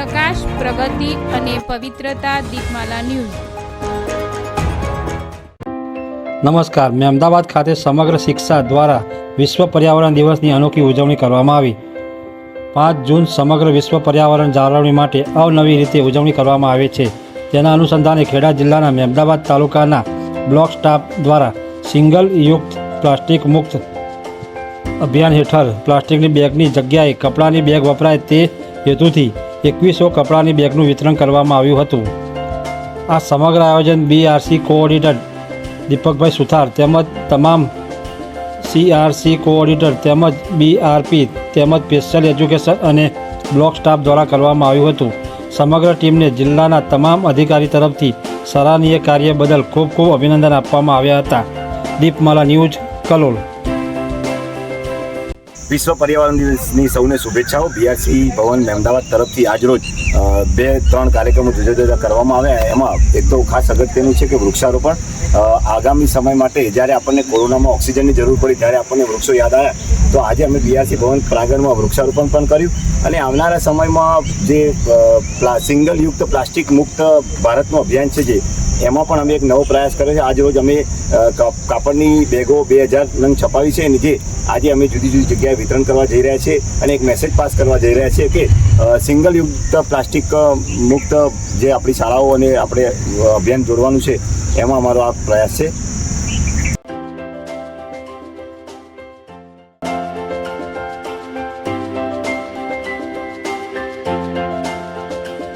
વિકાસ પ્રગતિ અને પવિત્રતા દીપમાલા ન્યૂઝ. નમસ્કાર. મેં અમદાવાદ ખાતે સમગ્ર શિક્ષા દ્વારા વિશ્વ પર્યાવરણ દિવસની અનોખી ઉજવણી કરવામાં આવી. પાંચ જૂન સમગ્ર વિશ્વ પર્યાવરણ જાળવણી માટે અવનવી રીતે ઉજવણી કરવામાં આવે છે. તેના અનુસંધાને ખેડા જિલ્લાના મહેમદાબાદ તાલુકાના બ્લોક સ્ટાફ દ્વારા સિંગલ યુક્ત પ્લાસ્ટિક મુક્ત અભિયાન હેઠળ પ્લાસ્ટિકની બેગની જગ્યાએ કપડાની બેગ વપરાય તે હેતુથી એકવીસો કપડાની બેગનું વિતરણ કરવામાં આવ્યું હતું. આ સમગ્ર આયોજન બીઆરસી કોઓર્ડિનેટર દીપકભાઈ સુથાર તેમજ તમામ સીઆરસી કોઓર્ડિનેટર તેમજ બીઆરપી તેમજ સ્પેશિયલ એજ્યુકેશન અને બ્લોક સ્ટાફ દ્વારા કરવામાં આવ્યું હતું. સમગ્ર ટીમને જિલ્લાના તમામ અધિકારી તરફથી સરાહનીય કાર્ય બદલ ખૂબ ખૂબ અભિનંદન આપવામાં આવ્યા હતા. દીપમાલા ન્યૂઝ કલોલ. વિશ્વ પર્યાવરણ દિવસની સૌને શુભેચ્છાઓ. બીઆરસી ભવન અમદાવાદ તરફથી આજરોજ બે, ત્રણ કાર્યક્રમો જુદા જુદા કરવામાં આવ્યા. એમાં એક તો ખાસ અગત્યનું છે કે વૃક્ષારોપણ. આગામી સમય માટે જ્યારે આપણને કોરોનામાં ઓક્સિજનની જરૂર પડી, ત્યારે આપણને વૃક્ષો યાદ આવ્યા. તો આજે અમે બીઆરસી ભવન પ્રાંગણમાં વૃક્ષારોપણ પણ કર્યું. અને આવનારા સમયમાં જે સિંગલ યુક્ત પ્લાસ્ટિક મુક્ત ભારતનું અભિયાન છે જે એમાં પણ અમે એક નવો પ્રયાસ કર્યો છે. આજરોજ અમે અ, કાપડની બેગો બે હજાર નંગ છપાવી છે. અને જે આજે અમે જુદી જુદી જગ્યાએ વિતરણ કરવા જઈ રહ્યા છીએ અને એક મેસેજ પાસ કરવા જઈ રહ્યા છીએ કે સિંગલ યુક્ત પ્લાસ્ટિક મુક્ત જે આપણી શાળાઓ અને આપણે અભિયાન જોડવાનું છે એમાં અમારો આ પ્રયાસ છે.